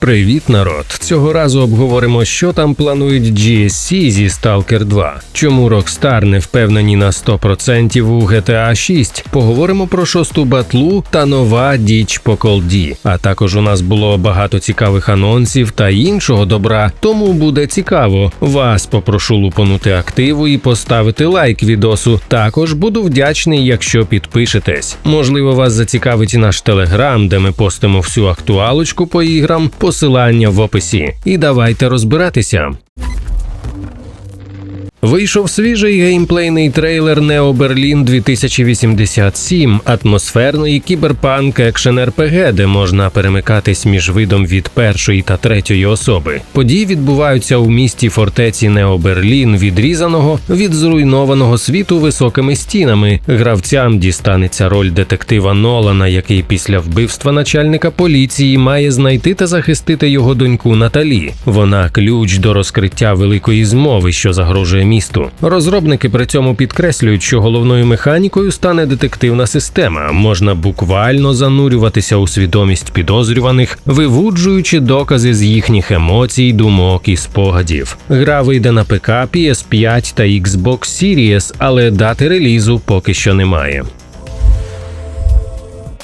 Привіт, народ! Цього разу обговоримо, що там планують GSC зі Stalker 2. Чому Rockstar не впевнені на 100% у GTA 6. Поговоримо про шосту батлу та нова діч по колді. А також у нас було багато цікавих анонсів та іншого добра. Тому буде цікаво. Вас попрошу лупанути активу і поставити лайк відосу. Також буду вдячний, якщо підпишетесь. Можливо, вас зацікавить і наш телеграм, де ми постимо всю актуалочку по іграм. Посилання в описі. І давайте розбиратися. Вийшов свіжий геймплейний трейлер Neo Berlin 2087, атмосферної кіберпанк екшен РПГ, де можна перемикатись між видом від першої та третьої особи. Події відбуваються у місті фортеці Нео Берлін, відрізаного від зруйнованого світу високими стінами. Гравцям дістанеться роль детектива Нолана, який після вбивства начальника поліції має знайти та захистити його доньку Наталі. Вона ключ до розкриття великої змови, що загрожує місту. Розробники при цьому підкреслюють, що головною механікою стане детективна система. Можна буквально занурюватися у свідомість підозрюваних, вивуджуючи докази з їхніх емоцій, думок і спогадів. Гра вийде на ПК, PS5 та Xbox Series, але дати релізу поки що немає.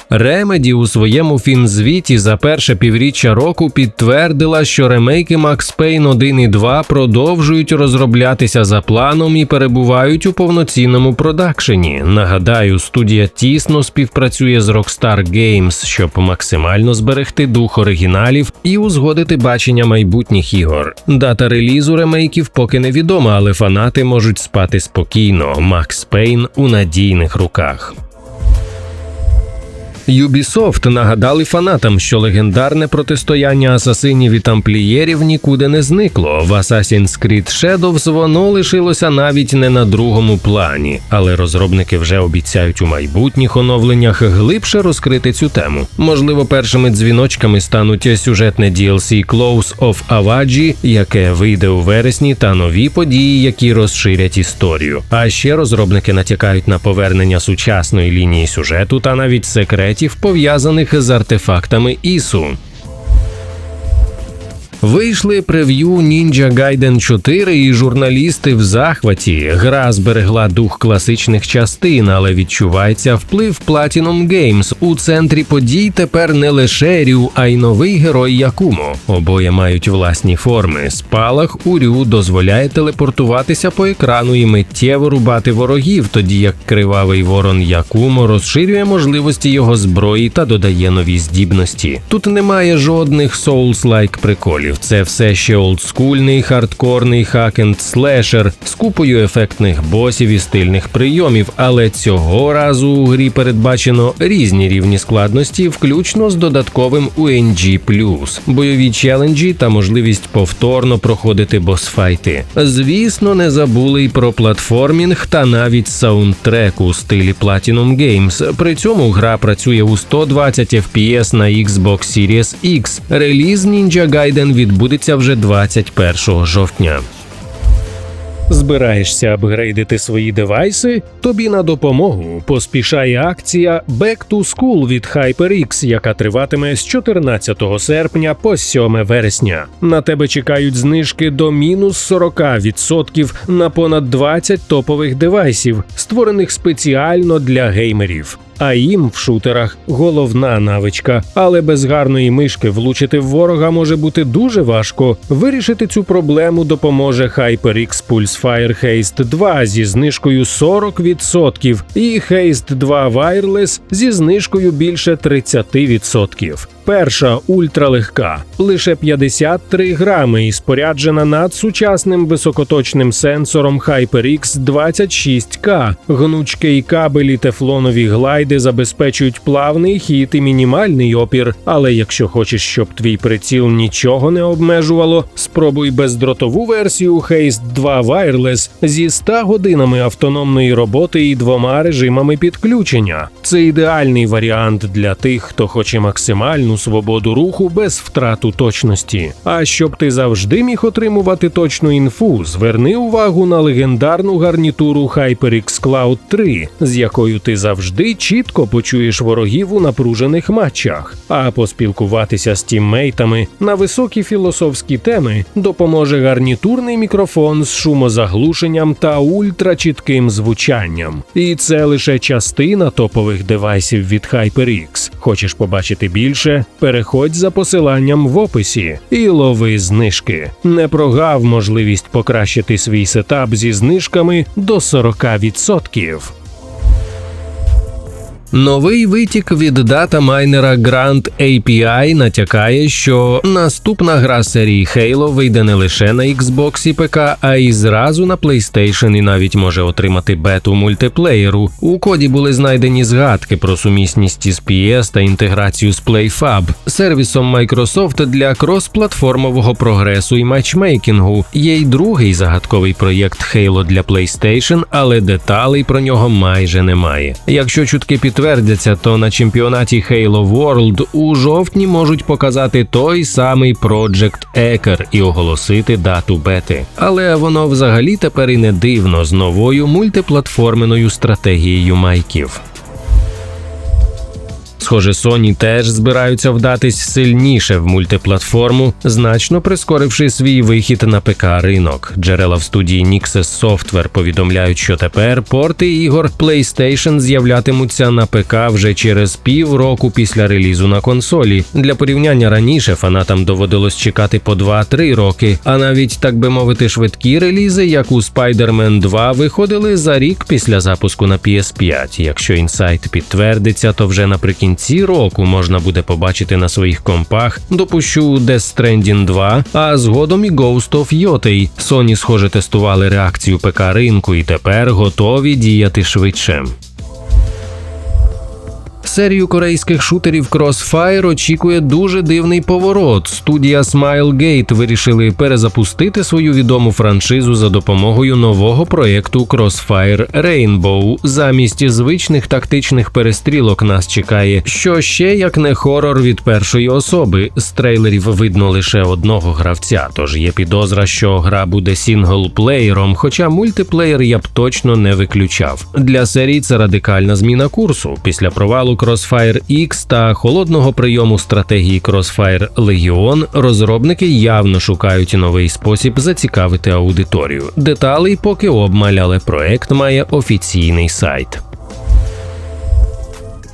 Ремеді у своєму фінзвіті за перше півріччя року підтвердила, що ремейки Max Payne 1 і 2 продовжують розроблятися за планом і перебувають у повноцінному продакшені. Нагадаю, студія тісно співпрацює з Rockstar Games, щоб максимально зберегти дух оригіналів і узгодити бачення майбутніх ігор. Дата релізу ремейків поки невідома, але фанати можуть спати спокійно. Max Payne у надійних руках. Ubisoft нагадали фанатам, що легендарне протистояння асасинів і тамплієрів нікуди не зникло. В Assassin's Creed Shadows воно лишилося навіть не на другому плані, але розробники вже обіцяють у майбутніх оновленнях глибше розкрити цю тему. Можливо, першими дзвіночками стануть сюжетне DLC Close of Avaji, яке вийде у вересні, та нові події, які розширять історію. А ще розробники натякають на повернення сучасної лінії сюжету та навіть секретів, пов'язаних з артефактами ісу. Вийшли прев'ю Ninja Gaiden 4 і журналісти в захваті. Гра зберегла дух класичних частин, але відчувається вплив Platinum Games. У центрі подій тепер не лише Рю, а й новий герой Якумо. Обоє мають власні форми. Спалах у Рю дозволяє телепортуватися по екрану і миттєво рубати ворогів, тоді як кривавий ворон Якумо розширює можливості його зброї та додає нові здібності. Тут немає жодних Souls-like приколів. Це все ще олдскульний хардкорний хакенд слешер з купою ефектних босів і стильних прийомів, але цього разу у грі передбачено різні рівні складності, включно з додатковим UNG+, бойові челенджі та можливість повторно проходити босфайти. Звісно, не забули й про платформінг та навіть саундтрек у стилі Platinum Games. При цьому гра працює у 120 FPS на Xbox Series X. Реліз Ninja Gaiden відбудеться вже 21 жовтня. Збираєшся апгрейдити свої девайси? Тобі на допомогу поспішає акція Back to School від HyperX, яка триватиме з 14 серпня по 7 вересня. На тебе чекають знижки до мінус 40% на понад 20 топових девайсів, створених спеціально для геймерів. А їм в шутерах головна навичка, але без гарної мишки влучити в ворога може бути дуже важко. Вирішити цю проблему допоможе HyperX Pulsefire Haste 2 зі знижкою 40% і Haste 2 Wireless зі знижкою більше 30%. Перша ультралегка, лише 53 грами і споряджена надсучасним високоточним сенсором HyperX 26K. Гнучки і кабелі тефлонові глайди забезпечують плавний хід і мінімальний опір. Але якщо хочеш, щоб твій приціл нічого не обмежувало, спробуй бездротову версію Haste 2 Wireless зі 100 годинами автономної роботи і двома режимами підключення. Це ідеальний варіант для тих, хто хоче максимальну свободу руху без втрату точності. А щоб ти завжди міг отримувати точну інфу, зверни увагу на легендарну гарнітуру HyperX Cloud 3, з якою ти завжди чітко чітко почуєш ворогів у напружених матчах, а поспілкуватися з тіммейтами на високі філософські теми допоможе гарнітурний мікрофон з шумозаглушенням та ультрачітким звучанням. І це лише частина топових девайсів від HyperX. Хочеш побачити більше? Переходь за посиланням в описі і лови знижки. Не прогав можливість покращити свій сетап зі знижками до 40%. Новий витік від датамайнера Grand API натякає, що наступна гра серії Halo вийде не лише на Xbox і ПК, а й зразу на PlayStation і навіть може отримати бету мультиплеєру. У коді були знайдені згадки про сумісність із PS та інтеграцію з PlayFab, сервісом Microsoft для кросплатформового прогресу і матчмейкінгу. Є й другий загадковий проєкт Halo для PlayStation, але деталей про нього майже немає. Якщо чутки підтвердяться, то на чемпіонаті Halo World у жовтні можуть показати той самий Project Ecker і оголосити дату бети. Але воно взагалі тепер і не дивно з новою мультиплатформеною стратегією майків. Схоже, Sony теж збираються вдатись сильніше в мультиплатформу, значно прискоривши свій вихід на ПК ринок. Джерела в студії Nixes Software повідомляють, що тепер порти ігор PlayStation з'являтимуться на ПК вже через півроку після релізу на консолі. Для порівняння раніше фанатам доводилось чекати по 2-3 роки, а навіть так би мовити, швидкі релізи, як у Spider-Man 2, виходили за рік після запуску на PS5. Якщо інсайт підтвердиться, то вже наприкінці кінці року можна буде побачити на своїх компах, допущу Death Stranding 2, а згодом і Ghost of Yotei. Sony, схоже, тестували реакцію ПК ринку і тепер готові діяти швидше. Серію корейських шутерів Crossfire очікує дуже дивний поворот. Студія Smilegate вирішили перезапустити свою відому франшизу за допомогою нового проєкту Crossfire Rainbow. Замість звичних тактичних перестрілок нас чекає, що ще як не хорор від першої особи. З трейлерів видно лише одного гравця, тож є підозра, що гра буде сінглплеєром, хоча мультиплеєр я б точно не виключав. Для серії це радикальна зміна курсу. Після провалу Crossfire X та холодного прийому стратегії Crossfire Legion розробники явно шукають новий спосіб зацікавити аудиторію. Деталей поки обмаль, але проект має офіційний сайт.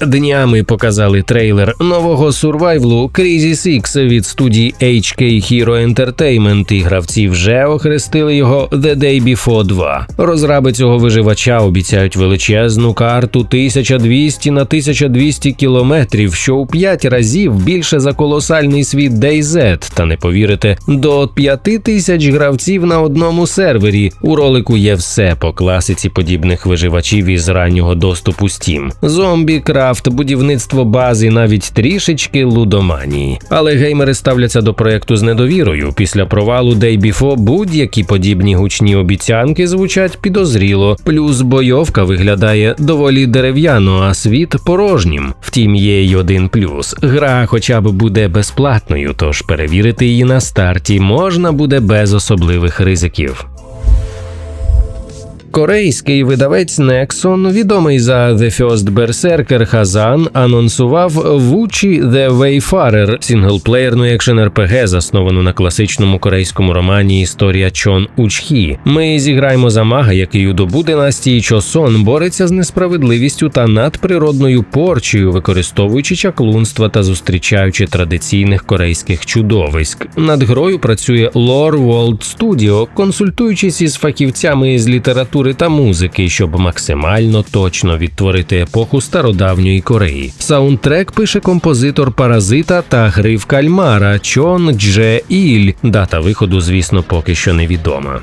Днями показали трейлер нового сурвайвлу Crazy Six від студії HK Hero Entertainment і гравці вже охрестили його The Day Before 2. Розраби цього виживача обіцяють величезну карту 1200 на 1200 кілометрів, що у 5 разів більше за колосальний світ DayZ. Та не повірите, до 5000 гравців на одному сервері. У ролику є все по класиці подібних виживачів із раннього доступу Steam. Зомбі, крафт, будівництво бази, навіть трішечки лудоманії. Але геймери ставляться до проекту з недовірою. Після провалу Day Before будь-які подібні гучні обіцянки звучать підозріло. Плюс бойовка виглядає доволі дерев'яно, а світ порожнім. Втім, є й один плюс: гра, хоча б буде безплатною, тож перевірити її на старті можна буде без особливих ризиків. Корейський видавець Nexon, відомий за The First Berserker Хазан, анонсував Вучі The Wayfarer, сінглплеєрну екшен РПГ, засновану на класичному корейському романі Історія Чон Учхі. Ми зіграємо за мага, який у добу династії Чосон бореться з несправедливістю та надприродною порчею, використовуючи чаклунства та зустрічаючи традиційних корейських чудовиськ. Над грою працює Lore World Studio, консультуючись із фахівцями з літератури та музики, щоб максимально точно відтворити епоху стародавньої Кореї. Саундтрек пише композитор Паразита та гри кальмара Чон Дже Іль. Дата виходу, звісно, поки що невідома.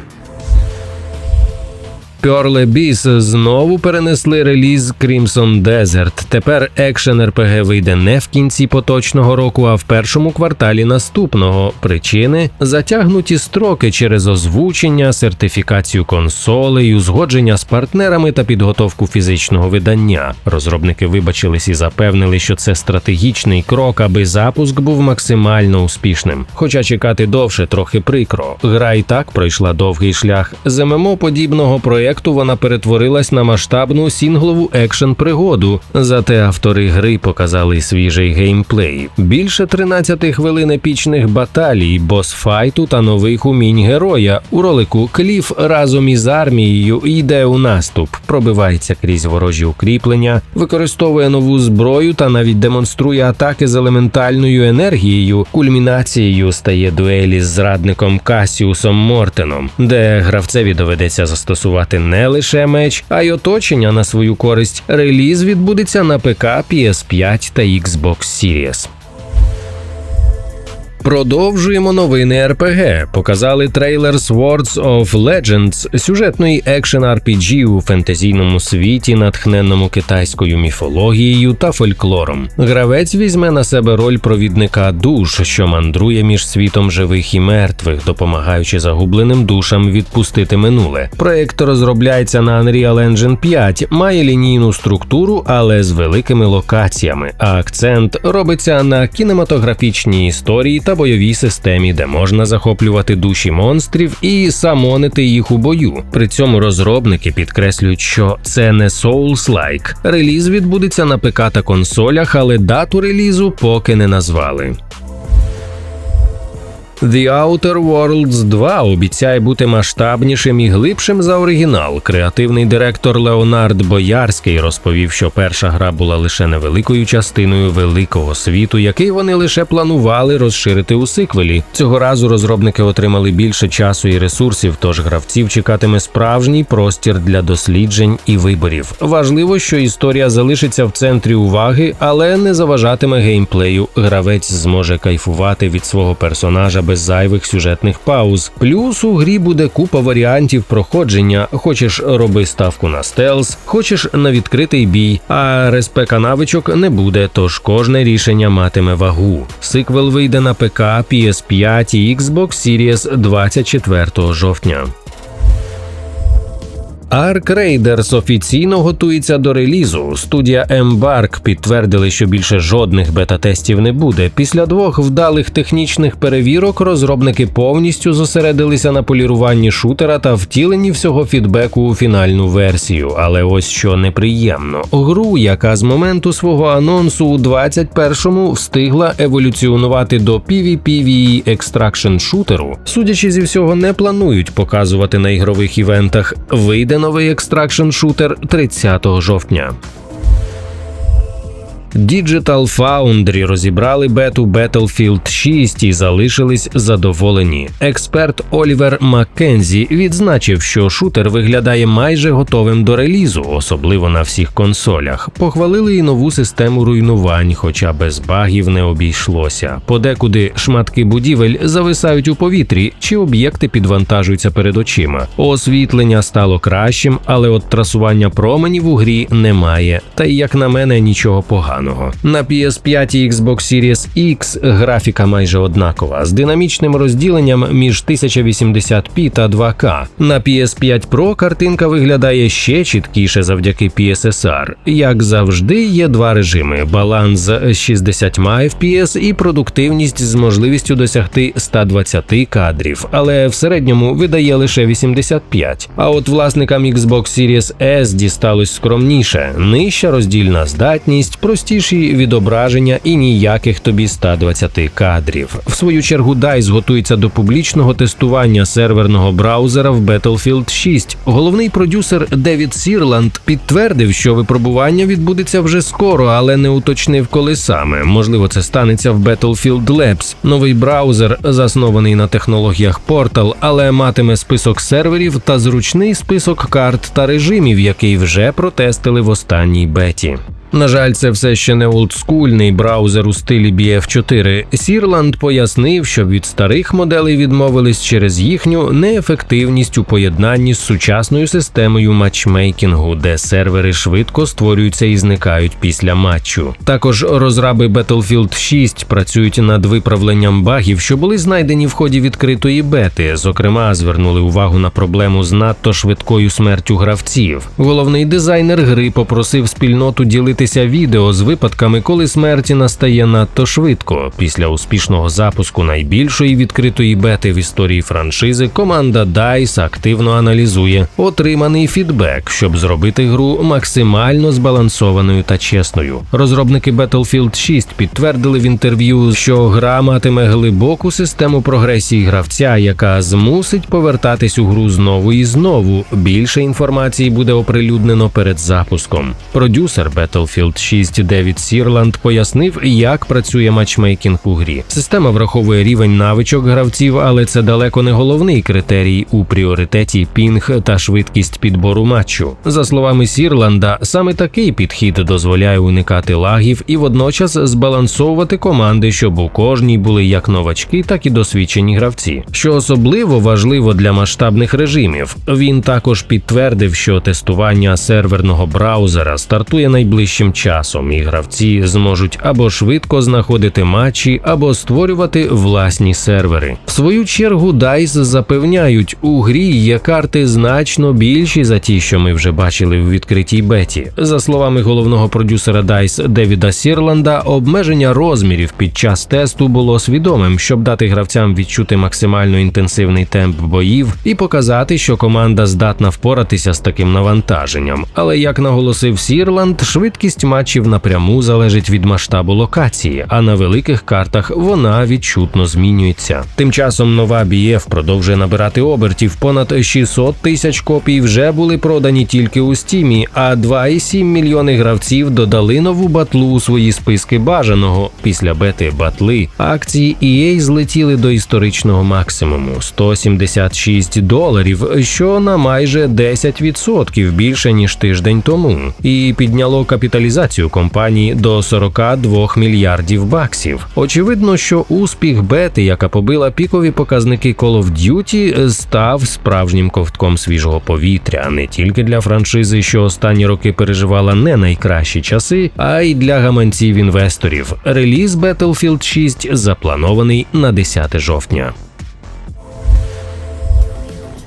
Pearl Abyss знову перенесли реліз Crimson Desert. Тепер екшен РПГ вийде не в кінці поточного року, а в першому кварталі наступного. Причини затягнуті строки через озвучення, сертифікацію консолей, узгодження з партнерами та підготовку фізичного видання. Розробники вибачились і запевнили, що це стратегічний крок, аби запуск був максимально успішним. Хоча чекати довше трохи прикро. Гра і так пройшла довгий шлях з ММО подібного проєкту проєкту вона перетворилась на масштабну сінглову екшен пригоду. Зате автори гри показали свіжий геймплей. Більше 13 хвилин епічних баталій, босфайту та нових умінь героя. У ролику Кліф разом із армією йде у наступ, пробивається крізь ворожі укріплення, використовує нову зброю та навіть демонструє атаки з елементальною енергією. Кульмінацією стає дуелі з зрадником Касіусом Мортеном, де гравцеві доведеться застосувати не лише меч, а й оточення на свою користь. Реліз відбудеться на ПК, PS5 та Xbox Series. Продовжуємо новини РПГ. Показали трейлер Swords of Legends, сюжетної екшен RPG у фентезійному світі, натхненному китайською міфологією та фольклором. Гравець візьме на себе роль провідника душ, що мандрує між світом живих і мертвих, допомагаючи загубленим душам відпустити минуле. Проект розробляється на Unreal Engine 5, має лінійну структуру, але з великими локаціями. А акцент робиться на кінематографічній історії та бойовій системі, де можна захоплювати душі монстрів і самонити їх у бою. При цьому розробники підкреслюють, що це не Souls-like. Реліз відбудеться на ПК та консолях, але дату релізу поки не назвали. The Outer Worlds 2 обіцяє бути масштабнішим і глибшим за оригінал. Креативний директор Леонард Боярський розповів, що перша гра була лише невеликою частиною великого світу, який вони лише планували розширити у сиквелі. Цього разу розробники отримали більше часу і ресурсів, тож гравців чекатиме справжній простір для досліджень і виборів. Важливо, що історія залишиться в центрі уваги, але не заважатиме геймплею. Гравець зможе кайфувати від свого персонажа без зайвих сюжетних пауз. Плюс у грі буде купа варіантів проходження. Хочеш роби ставку на стелс, хочеш на відкритий бій, а респека навичок не буде, тож кожне рішення матиме вагу. Сиквел вийде на ПК, PS5 і Xbox Series 24 жовтня. Ark Raiders офіційно готується до релізу. Студія Embark підтвердили, що більше жодних бета-тестів не буде. Після двох вдалих технічних перевірок розробники повністю зосередилися на поліруванні шутера та втіленні всього фідбеку у фінальну версію. Але ось що неприємно: гру, яка з моменту свого анонсу у 21-му встигла еволюціонувати до PvPvE Extraction шутеру, судячи зі всього, не планують показувати на ігрових івентах. Вийде новий екстракшн шутер 30 жовтня. Digital Foundry розібрали бету Battlefield 6 і залишились задоволені. Експерт Олівер Маккензі відзначив, що шутер виглядає майже готовим до релізу, особливо на всіх консолях. Похвалили і нову систему руйнувань, хоча без багів не обійшлося. Подекуди шматки будівель зависають у повітрі, чи об'єкти підвантажуються перед очима. Освітлення стало кращим, але от трасування променів у грі немає. Та й як на мене, нічого поганого. На PS5 і Xbox Series X графіка майже однакова з динамічним розділенням між 1080p та 2K. На PS5 Pro картинка виглядає ще чіткіше завдяки PSSR. Як завжди, є два режими: баланс з 60 FPS і продуктивність з можливістю досягти 120 кадрів, але в середньому видає лише 85. А от власникам Xbox Series S дісталось скромніше, нижча роздільна здатність, простіші відображення і ніяких тобі 120 кадрів. В свою чергу DICE готується до публічного тестування серверного браузера в Battlefield 6. Головний продюсер Девід Сірланд підтвердив, що випробування відбудеться вже скоро, але не уточнив, коли саме. Можливо, це станеться в Battlefield Labs. Новий браузер, заснований на технологіях Portal, але матиме список серверів та зручний список карт та режимів, який вже протестили в останній беті. На жаль, це все ще не олдскульний браузер у стилі BF4. Сірланд пояснив, що від старих моделей відмовились через їхню неефективність у поєднанні з сучасною системою матчмейкінгу, де сервери швидко створюються і зникають після матчу. Також розраби Battlefield 6 працюють над виправленням багів, що були знайдені в ході відкритої бети. Зокрема, звернули увагу на проблему з надто швидкою смертю гравців. Головний дизайнер гри попросив спільноту ділити з'явитися відео з випадками, коли смерть настає надто швидко. Після успішного запуску найбільшої відкритої бети в історії франшизи команда DICE активно аналізує отриманий фідбек, щоб зробити гру максимально збалансованою та чесною. Розробники Battlefield 6 підтвердили в інтерв'ю, що гра матиме глибоку систему прогресії гравця, яка змусить повертатись у гру знову і знову. Більше інформації буде оприлюднено перед запуском. Продюсер Battlefield 6 Девід Сірланд пояснив, як працює матчмейкінг у грі. Система враховує рівень навичок гравців, але це далеко не головний критерій у пріоритеті пінг та швидкість підбору матчу. За словами Сірланда, саме такий підхід дозволяє уникати лагів і водночас збалансовувати команди, щоб у кожній були як новачки, так і досвідчені гравці. Що особливо важливо для масштабних режимів. Він також підтвердив, що тестування серверного браузера стартує найближчим часом, і гравці зможуть або швидко знаходити матчі, або створювати власні сервери. В свою чергу DICE запевняють, у грі є карти значно більші за ті, що ми вже бачили у відкритій беті. За словами головного продюсера DICE Девіда Сірланда, обмеження розмірів під час тесту було свідомим, щоб дати гравцям відчути максимально інтенсивний темп боїв і показати, що команда здатна впоратися з таким навантаженням. Але як наголосив Сірланд, швидкість матчів напряму залежить від масштабу локації, а на великих картах вона відчутно змінюється. Тим часом нова BF продовжує набирати обертів. Понад 600 тисяч копій вже були продані тільки у стімі, а 2,7 мільйони гравців додали нову батлу у свої списки бажаного. Після бети батли акції EA злетіли до історичного максимуму 176 доларів, що на майже 10% більше ніж тиждень тому, і підняло капіталізацію компанії до 42 мільярдів баксів. Очевидно, що успіх бети, яка побила пікові показники Call of Duty, став справжнім ковтком свіжого повітря не тільки для франшизи, що останні роки переживала не найкращі часи, а й для гаманців інвесторів. Реліз Battlefield 6 запланований на 10 жовтня.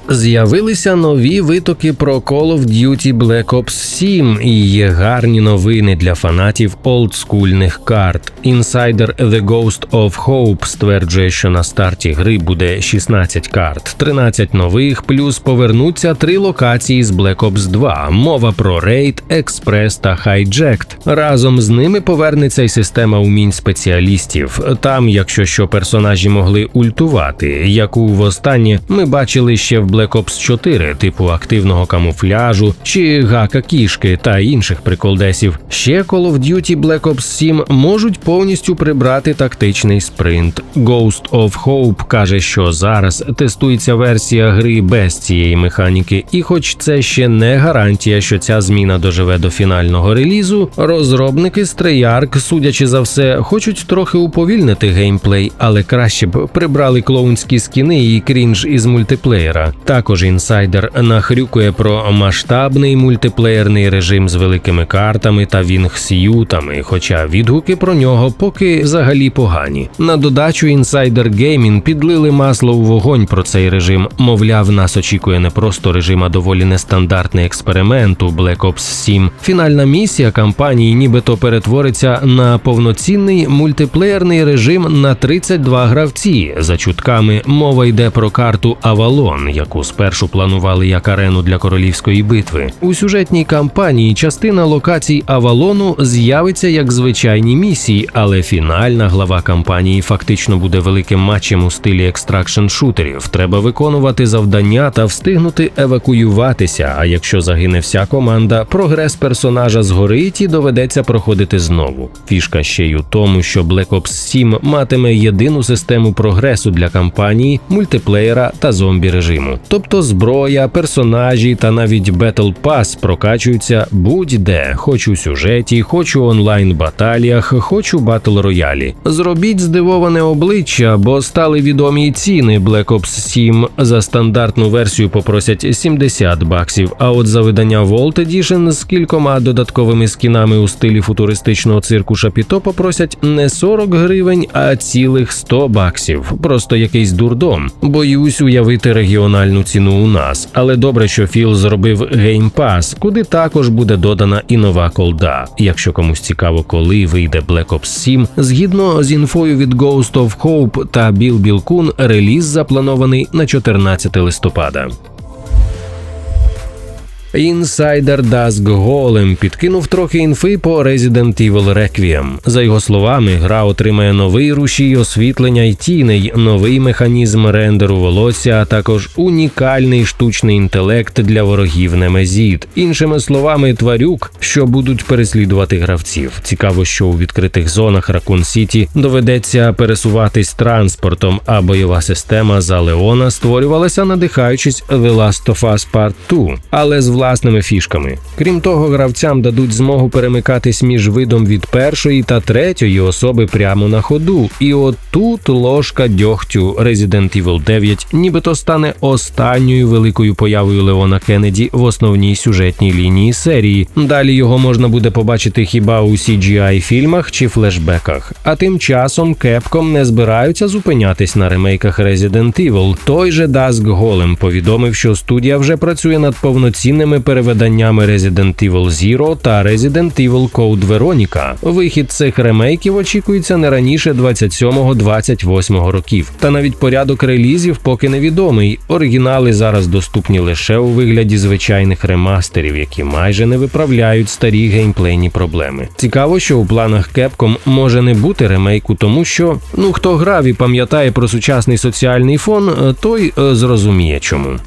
З'явилися нові витоки про Call of Duty Black Ops 7 і є гарні новини для фанатів олдскульних карт. Інсайдер The Ghost of Hope стверджує, що на старті гри буде 16 карт, 13 нових, плюс повернуться три локації з Black Ops 2. Мова про Raid, Express та Hijacked. Разом з ними повернеться й система умінь спеціалістів. Там, якщо що персонажі могли ультувати, яку востаннє ми бачили ще в Black Ops 4, типу активного камуфляжу чи гака кішки та інших приколдесів. Ще Call of Duty Black Ops 7 можуть повністю прибрати тактичний спринт. Ghost of Hope каже, що зараз тестується версія гри без цієї механіки, і хоч це ще не гарантія, що ця зміна доживе до фінального релізу, розробники Treyarch, судячи за все, хочуть трохи уповільнити геймплей, але краще б прибрали клоунські скіни і крінж із мультиплеєра. Також інсайдер нахрюкує про масштабний мультиплеєрний режим з великими картами та вінгс'ютами, хоча відгуки про нього поки взагалі погані. На додачу інсайдер Gaming підлили масло у вогонь про цей режим. Мовляв, нас очікує не просто режим, а доволі нестандартний експеримент у Black Ops 7. Фінальна місія кампанії нібито перетвориться на повноцінний мультиплеєрний режим на 32 гравці. За чутками мова йде про карту Авалон, яку спершу планували як арену для королівської битви. У сюжетній кампанії частина локацій Авалону з'явиться як звичайні місії, але фінальна глава кампанії фактично буде великим матчем у стилі екстракшн шутерів. Треба виконувати завдання та встигнути евакуюватися. А якщо загине вся команда, прогрес персонажа згорить і доведеться проходити знову. Фішка ще й у тому, що Black Ops 7 матиме єдину систему прогресу для кампанії, мультиплеєра та зомбі режиму. Тобто зброя, персонажі та навіть Battle Pass прокачуються будь-де, хоч у сюжеті, хоч у онлайн баталіях, хоч у батл роялі. Зробіть здивоване обличчя, бо стали відомі ціни Black Ops 7. За стандартну версію попросять 70 баксів. А от за видання Vault Edition з кількома додатковими скінами у стилі футуристичного цирку Шапіто попросять не 40 гривень, а цілих 100 баксів. Просто якийсь дурдом. Боюсь уявити регіональний нормальну ціну у нас. Але добре, що Філ зробив Game Pass, куди також буде додана і нова колда. Якщо комусь цікаво, коли вийде Black Ops 7, згідно з інфою від Ghost of Hope та Біл Білкун, реліз запланований на 14 листопада. Інсайдер Dusk Голем підкинув трохи інфи по Resident Evil Requiem. За його словами, гра отримає новий рушій освітлення й тіней, новий механізм рендеру волосся, а також унікальний штучний інтелект для ворогів Немезіт. Іншими словами, тварюк, що будуть переслідувати гравців. Цікаво, що у відкритих зонах Ракун Сіті доведеться пересуватись транспортом, а бойова система за Леона створювалася, надихаючись The Last of Us Part 2, але з власними фішками. Крім того, гравцям дадуть змогу перемикатись між видом від першої та третьої особи прямо на ходу. І от тут ложка дьогтю Resident Evil 9 нібито стане останньою великою появою Леона Кеннеді в основній сюжетній лінії серії. Далі його можна буде побачити хіба у CGI фільмах чи флешбеках. А тим часом Capcom не збираються зупинятись на ремейках Resident Evil. Той же Dusk Golem повідомив, що студія вже працює над повноцінними перевиданнями Resident Evil Zero та Resident Evil Code Veronica. Вихід цих ремейків очікується не раніше 27-28 років. Та навіть порядок релізів поки невідомий. Оригінали зараз доступні лише у вигляді звичайних ремастерів, які майже не виправляють старі геймплейні проблеми. Цікаво, що у планах Capcom може не бути ремейку, тому що ну хто грав і пам'ятає про сучасний соціальний фон, е, той е, зрозуміє чому.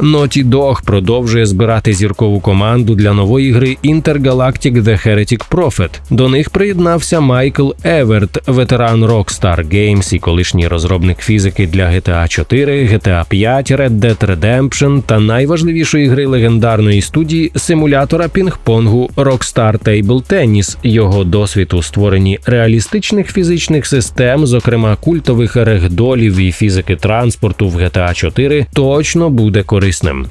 Naughty Dog продовжує збирати зіркову команду для нової гри Intergalactic The Heretic Prophet. До них приєднався Майкл Еверт, ветеран Rockstar Games і колишній розробник фізики для GTA 4, GTA 5, Red Dead Redemption та найважливішої гри легендарної студії симулятора пінг-понгу Rockstar Table Tennis. Його досвід у створенні реалістичних фізичних систем, зокрема культових регдолів і фізики транспорту в GTA 4, точно буде корисним корисним.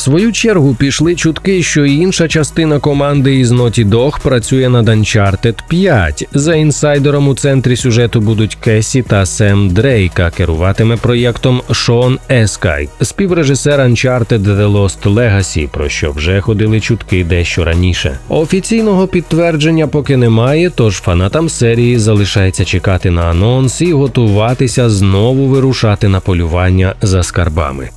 Свою чергу пішли чутки, що інша частина команди із Naughty Dog працює над Uncharted 5. За інсайдером у центрі сюжету будуть Кесі та Сем Дрейк, а керуватиме проєктом Шон Ескай, співрежисер Uncharted The Lost Legacy, про що вже ходили чутки дещо раніше. Офіційного підтвердження поки немає, тож фанатам серії залишається чекати на анонс і готуватися знову вирушати на полювання за скарбами.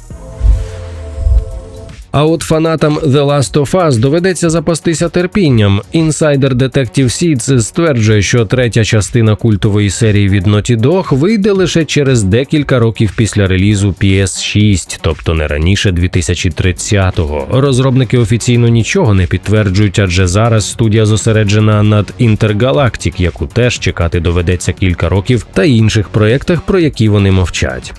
А от фанатам The Last of Us доведеться запастися терпінням. Інсайдер Detective Seeds стверджує, що третя частина культової серії від Naughty Dog вийде лише через декілька років після релізу PS6, тобто не раніше 2030-го. Розробники офіційно нічого не підтверджують, адже зараз студія зосереджена над Intergalactic, яку теж чекати доведеться кілька років, та інших проєктах, про які вони мовчать.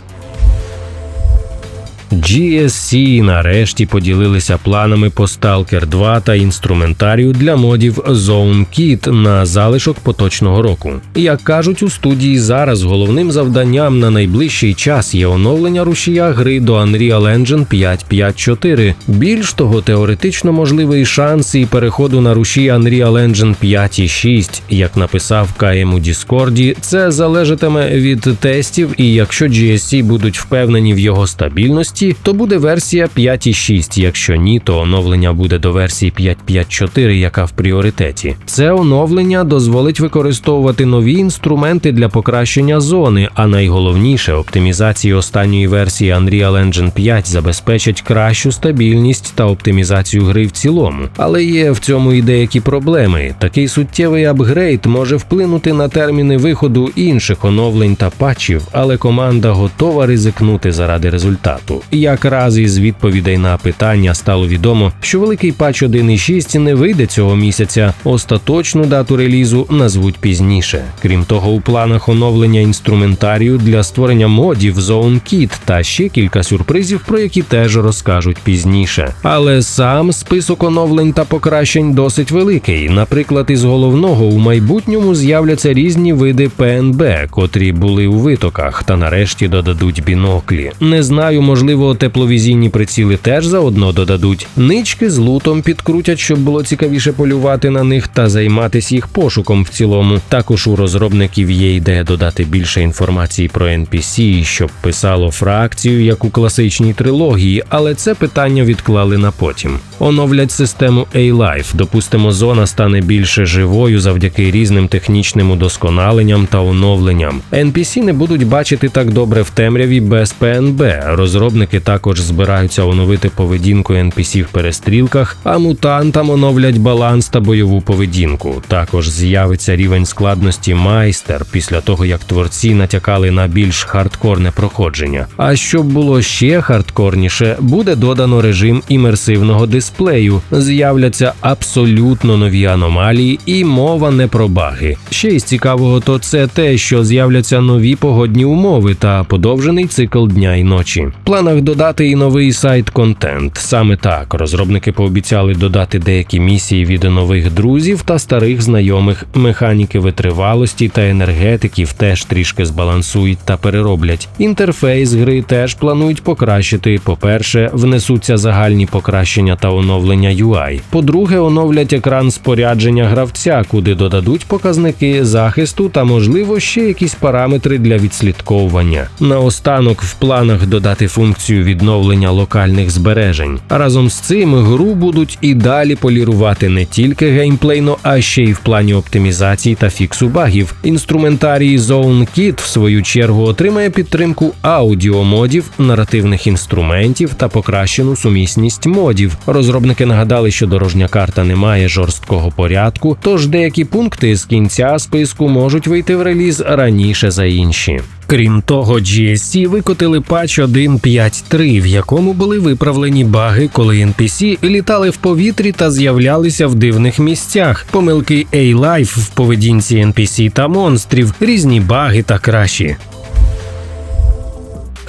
GSC нарешті поділилися планами по Stalker 2 та інструментарію для модів Zone Kit на залишок поточного року. Як кажуть у студії, зараз головним завданням на найближчий час є оновлення рушія гри до Unreal Engine 5.5.4. Більш того, теоретично можливий шанс і переходу на рушій Unreal Engine 5.6. Як написав КМ у Діскорді, це залежатиме від тестів, і якщо GSC будуть впевнені в його стабільності то буде версія 5.6, Якщо ні, то оновлення буде до версії 5.5.4, яка в пріоритеті. Це оновлення дозволить використовувати нові інструменти для покращення зони, а найголовніше оптимізації останньої версії Unreal Engine 5 забезпечать кращу стабільність та оптимізацію гри в цілому. Але є в цьому і деякі проблеми. Такий суттєвий апгрейд може вплинути на терміни виходу інших оновлень та патчів, але команда готова ризикнути заради результату. Якраз із відповідей на питання стало відомо, що великий патч 1.6 не вийде цього місяця. Остаточну дату релізу назвуть пізніше. Крім того, у планах оновлення інструментарію для створення модів Zone Kit та ще кілька сюрпризів, про які теж розкажуть пізніше. Але сам список оновлень та покращень досить великий. Наприклад, із головного у майбутньому з'являться різні види ПНБ, котрі були у витоках, та нарешті додадуть біноклі. Не знаю, можливо Можливо, тепловізійні приціли теж заодно додадуть. Нички з лутом підкрутять, щоб було цікавіше полювати на них та займатися їх пошуком в цілому. Також у розробників є ідея додати більше інформації про NPC, щоб писало фракцію, як у класичній трилогії, але це питання відклали на потім. Оновлять систему A-Life. Допустимо, зона стане більше живою завдяки різним технічним удосконаленням та оновленням. NPC не будуть бачити так добре в темряві без ПНБ. Розробники також збираються оновити поведінку NPC в перестрілках, а мутантам оновлять баланс та бойову поведінку. Також з'явиться рівень складності майстер після того, як творці натякали на більш хардкорне проходження. А щоб було ще хардкорніше, буде додано режим імерсивного дисплею. З'являться абсолютно нові аномалії, і мова не про баги. Ще із цікавого, то це те, що з'являться нові погодні умови та подовжений цикл дня і ночі. В планах додати і новий сайт контент. Саме так розробники пообіцяли додати деякі місії від нових друзів та старих знайомих. Механіки витривалості та енергетиків теж трішки збалансують та перероблять. Інтерфейс гри теж планують покращити. По-перше, внесуться загальні покращення та оновлення UI. По-друге, оновлять екран спорядження гравця, куди додадуть показники захисту та, можливо, ще якісь параметри для відслідковування. Наостанок в планах додати функцію відновлення локальних збережень. Разом з цим гру будуть і далі полірувати не тільки геймплейно, а ще й в плані оптимізації та фіксу багів. Інструментарій Zone Kit, в свою чергу, отримає підтримку аудіомодів, наративних інструментів та покращену сумісність модів. Розробники нагадали, що дорожня карта не має жорсткого порядку, тож деякі пункти з кінця списку можуть вийти в реліз раніше за інші. Крім того, GSC викотили патч 1.5.3, в якому були виправлені баги, коли NPC літали в повітрі та з'являлися в дивних місцях, помилки A-Life в поведінці NPC та монстрів, різні баги та кращі.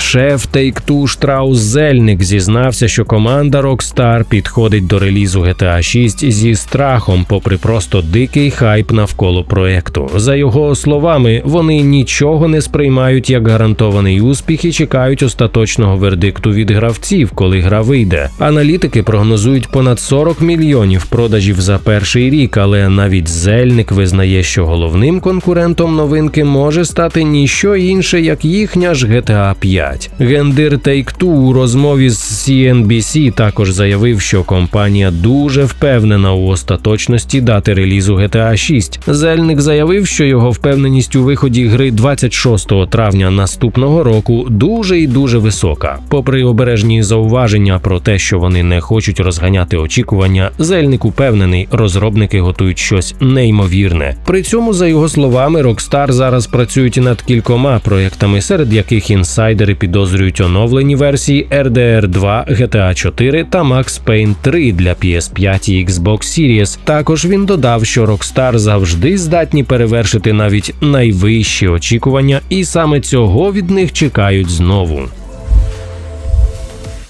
Шеф Take-Two Штраус Зельник зізнався, що команда Rockstar підходить до релізу GTA 6 зі страхом, попри просто дикий хайп навколо проекту. За його словами, вони нічого не сприймають як гарантований успіх і чекають остаточного вердикту від гравців, коли гра вийде. Аналітики прогнозують понад 40 мільйонів продажів за перший рік, але навіть Зельник визнає, що головним конкурентом новинки може стати ніщо інше, як їхня ж GTA 5. Гендир Take-Two у розмові з CNBC також заявив, що компанія дуже впевнена у остаточності дати релізу GTA 6. Зельник заявив, що його впевненість у виході гри 26 травня наступного року дуже і дуже висока. Попри обережні зауваження про те, що вони не хочуть розганяти очікування, Зельник упевнений, розробники готують щось неймовірне. При цьому, за його словами, Rockstar зараз працюють над кількома проєктами, серед яких інсайдери підозрюють оновлені версії RDR 2, GTA 4 та Max Payne 3 для PS5 і Xbox Series. Також він додав, що Rockstar завжди здатні перевершити навіть найвищі очікування, і саме цього від них чекають знову.